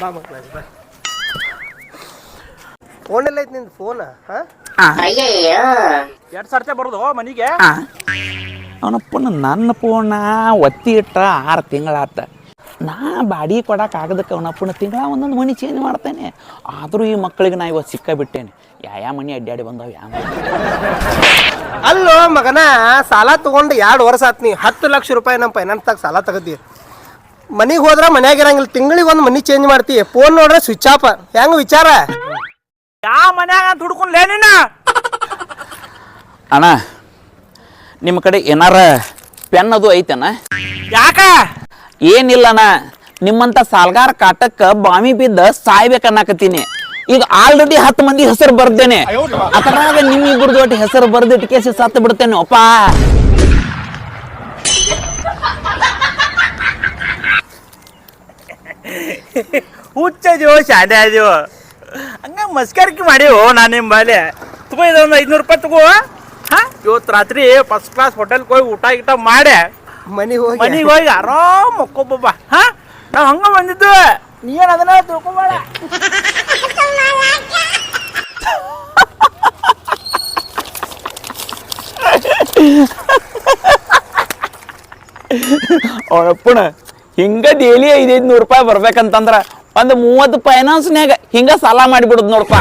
ಬಾ ಮಕ್ಕಳ ಬಾ ಫೋನ್ ಎಲ್ಲ ಐತಿ ನಿಂದು ಫೋನ್ ಹಾ ಎರಡು ಸರ್ತೆ ಬರೋದು ಮನಿಗೆ? ಅವನಪ್ಪನ ನನ್ನ ಫೋನ ಒತ್ತಿ ಇಟ್ಟ ಆರು ತಿಂಗಳಾತ. ನಾ ಬಾಡಿ ಕೊಡಕ್ಕೆ ಆಗದಕ್ಕೆ ಪುಣ ತಿಂಗಳ ಒಂದೊಂದು ಮನಿ ಚೇಂಜ್ ಮಾಡ್ತೇನೆ. ಆದರೂ ಈ ಮಕ್ಕಳಿಗೆ ನಾ ಇವತ್ತು ಸಿಕ್ಕ ಬಿಟ್ಟೇನೆ ಯಾ ಮನಿ ಅಡ್ಡಾಡಿ ಬಂದಾವ ಯಾವ ಅಲ್ಲೋ ಮಗನ ಸಾಲ ತೊಗೊಂಡು ಎರಡು ವರ್ಷ ಆತ್ ನೀ. ಹತ್ತು ಲಕ್ಷ ರೂಪಾಯಿ ನಮ್ಮ ಫೈನಾನ್ಸ್ದಾಗ ಸಾಲ ತಗದಿ. ಮನೆಗೆ ಹೋದ್ರೆ ಮನ್ಯಾಗ ಇರಂಗಿಲ್ಲ. ತಿಂಗಳಿಗೆ ಒಂದು ಮನಿ ಚೇಂಜ್ ಮಾಡ್ತಿ. ಫೋನ್ ನೋಡ್ರೆ ಸ್ವಿಚ್ ಆಫ್ ಹೆಂಗ ವಿಚಾರ? ಯಾವ ಮನ್ಯಾಗ ಅಂತ ಹುಡ್ಕೊಂಡ್ಲೇ ನಿನ್ನ? ಅಣ್ಣ ನಿಮ್ಮ ಕಡೆ ಏನಾರ ಪೆನ್ ಅದು ಐತೇನ? ಯಾಕ? ಏನಿಲ್ಲಣ್ಣ, ನಿಮ್ಮಂತ ಸಾಲ್ಗಾರ ಕಾಟಕ್ಕ ಬಾಮಿ ಬಿದ್ದ ಸಾಯ್ಬೇಕನ್ನಕತ್ತೀನಿ ಈಗ ಆಲ್ರೆಡಿ ಹತ್ತು ಮಂದಿ ಹೆಸರು ಬರ್ದೇನೆ. ಅದ್ರಾಗ ನಿಮ್ಮ ಇಬ್ಬರು ಒಟ್ಟು ಹೆಸರು ಬರ್ದಿಟ್ಟು ಕೇಸಿ ಸತ್ತು ಬಿಡ್ತೇನೆ ಅಪ್ಪ ಹುಚ್ಚ ಜೋ ಶಾಲೆ ಇದೀವೋ ಹಂಗ ಮಸ್ಕರಿಕೆ ಮಾಡಿವು ನಾನು ನಿಮ್ಮ ಬಾಲೆ ತಗೋ ಇದೊಂದು ಐದ್ನೂರು ರೂಪಾಯಿ ತಗೋ. ಹಾ? ಇವತ್ತು ರಾತ್ರಿ ಫಸ್ಟ್ ಕ್ಲಾಸ್ ಹೋಟೆಲ್ಗೆ ಹೋಗಿ ಊಟ ಗೀಟ ಮಾಡಿ. ಮನಿಗೆ ಹೋಗಿ ಮನಿಗೆ ಹೋಗಿ ಆರಾಮ್ ಮಕ್ಕೊಬ್ಬ ಹಾ? ನಾವ್ ಹಂಗ ಬಂದಿದ್ದು ನೀನ್ ಅದನ್ನ ತಿಳ್ಕೊಬೇಡ. ಅವಳಪ್ಪಣ ಹಿಂಗ ಡೈಲಿ ಐದೈದು ನೂರು ರೂಪಾಯಿ ಬರ್ಬೇಕಂತಂದ್ರ ಒಂದು ಮೂವತ್ತು ಫೈನಾನ್ಸ್ನ್ಯಾಗ ಹಿಂಗ ಸಾಲ ಮಾಡಿಬಿಡುದು ನೋಡಪ್ಪ